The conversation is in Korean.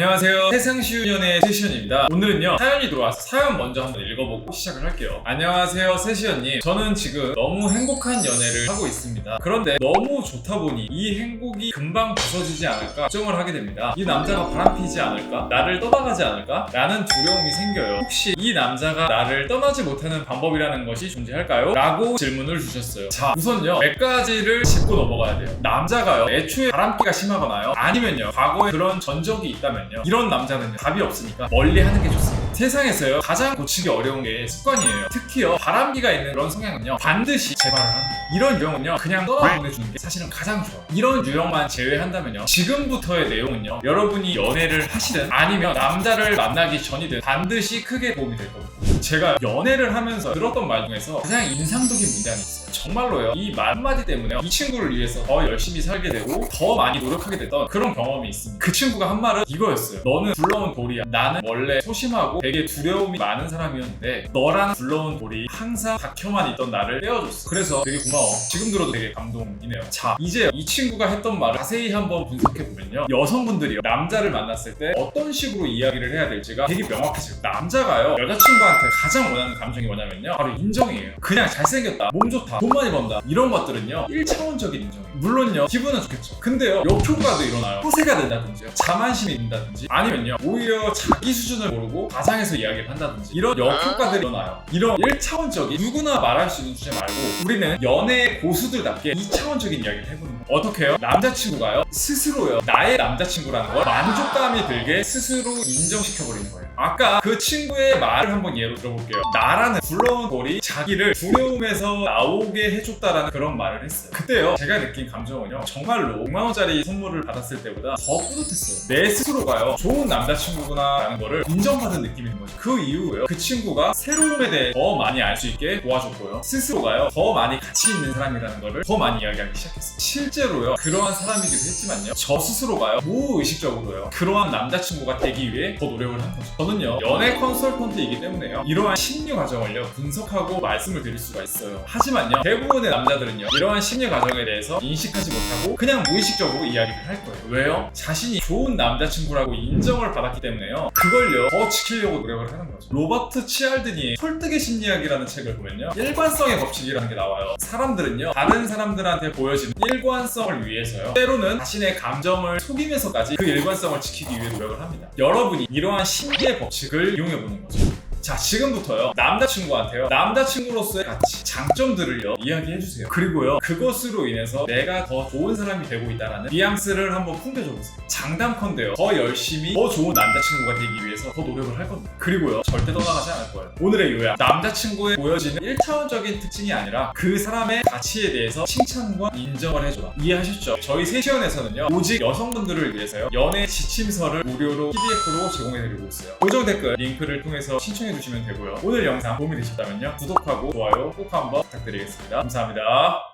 안녕하세요. 세상시연의 세시연입니다. 오늘은요, 사연이 들어와서 사연 먼저 한번 읽어보고 시작을 할게요. 안녕하세요, 세시연님. 저는 지금 너무 행복한 연애를 하고 있습니다. 그런데 너무 좋다 보니 이 행복이 금방 부서지지 않을까 걱정을 하게 됩니다. 이 남자가 바람피지 않을까? 나를 떠나가지 않을까? 라는 두려움이 생겨요. 혹시 이 남자가 나를 떠나지 못하는 방법이라는 것이 존재할까요? 라고 질문을 주셨어요. 자, 우선요, 몇 가지를 짚고 넘어가야 돼요. 남자가요, 애초에 바람기가 심하거나요, 아니면요, 과거에 그런 전적이 있다면요, 이런 남자는 답이 없으니까 멀리 하는 게 좋습니다. 세상에서요, 가장 고치기 어려운 게 습관이에요. 특히요, 바람기가 있는 그런 성향은요, 반드시 재발을 합니다. 이런 유형은요, 그냥 떠나 보내주는 게 사실은 가장 좋아요. 이런 유형만 제외한다면요, 지금부터의 내용은요, 여러분이 연애를 하시든 아니면 남자를 만나기 전이든 반드시 크게 도움이 될 겁니다. 제가 연애를 하면서 들었던 말 중에서 가장 인상적인 문장이 있어요. 정말로요. 이 말 한마디 때문에 이 친구를 위해서 더 열심히 살게 되고 더 많이 노력하게 됐던 그런 경험이 있습니다. 그 친구가 한 말은 이거였어요. 너는 굴러온 돌이야. 나는 원래 소심하고 되게 두려움이 많은 사람이었는데 너랑 굴러온 돌이 항상 박혀만 있던 나를 떼어줬어. 그래서 되게 고마워. 지금 들어도 되게 감동이네요. 자, 이제 이 친구가 했던 말을 자세히 한번 분석해 보면요. 여성분들이 요. 남자를 만났을 때 어떤 식으로 이야기를 해야 될지가 되게 명확해져요. 남자가요. 여자친구한테 가장 원하는 감정이 뭐냐면요. 바로 인정이에요. 그냥 잘생겼다. 몸 좋다. 돈 많이 번다. 이런 것들은요. 1차원적인 인정이에요. 물론요. 기분은 좋겠죠. 근데요. 역효과도 일어나요. 호세가 된다든지요. 자만심이 든다든지 아니면요. 오히려 자기 수준을 모르고 가 상에서 이야기를 한다든지 이런 역효과들이 일어나요. 이런 1차원적인 누구나 말할 수 있는 주제 말고 우리는 연애 고수들답게 2차원적인 이야기를 해보는 거예요. 어떻게 해요? 남자친구가요. 스스로요. 나의 남자친구라는 걸 만족감이 들게 스스로 인정시켜버리는 거예요. 아까 그 친구의 말을 한번 예로 들어볼게요. 나라는 굴러온 돌이 자기를 두려움에서 나오게 해줬다라는 그런 말을 했어요. 그때요. 제가 느낀 감정은요. 정말로 5만원짜리 선물을 받았을 때보다 더 뿌듯했어요. 내 스스로가요. 좋은 남자친구구나 라는 거를 인정받은 느낌인 거죠. 그 이후에요. 그 친구가 새로움에 대해 더 많이 알 수 있게 도와줬고요. 스스로가요. 더 많이 가치 있는 사람이라는 거를 더 많이 이야기하기 시작했어요. 실제로요. 그러한 사람이기도 했지만요. 저 스스로가요. 무의식적으로요. 그러한 남자친구가 되기 위해 더 노력을 한 거죠. 저는요. 연애 컨설턴트이기 때문에요. 이러한 심리 과정을요. 분석하고 말씀을 드릴 수가 있어요. 하지만요. 대부분의 남자들은요. 이러한 심리 과정에 대해서 인식하지 못하고 그냥 무의식적으로 이야기를 할 거예요. 왜요? 자신이 좋은 남자친구라고 인정을 받았기 때문에요. 그걸요. 더 지키려고 노력을 하는 거죠. 로버트 치알드니의 설득의 심리학이라는 책을 보면요. 일관성의 법칙이라는 게 나와요. 사람들은요. 다른 사람들한테 보여지는 일관성을 위해서요. 때로는 자신의 감정을 속이면서까지 그 일관성을 지키기 위해 노력을 합니다. 여러분이 이러한 심리의 법칙을 이용해 보는 거죠. 자 지금부터요. 남자친구한테요. 남자친구로서의 가치 장점들을요 이야기해주세요. 그리고요 그것으로 인해서 내가 더 좋은 사람이 되고 있다는 뉘앙스를 한번 풍겨줘 보세요. 장담컨대요. 더 열심히 더 좋은 남자친구가 되기 위해서 더 노력을 할 겁니다. 그리고요 절대 떠나가지 않을 거예요. 오늘의 요약. 남자친구에 보여지는 1차원적인 특징이 아니라 그 사람의 가치에 대해서 칭찬과 인정을 해줘라. 이해하셨죠? 저희 세시연에서는요 오직 여성분들을 위해서요 연애 지침서를 무료로 PDF로 제공해드리고 있어요. 고정 댓글 링크를 통해서 신청 해 주시면 되고요. 오늘 영상 도움이 되셨다면요. 구독하고 좋아요 꼭 한번 부탁드리겠습니다. 감사합니다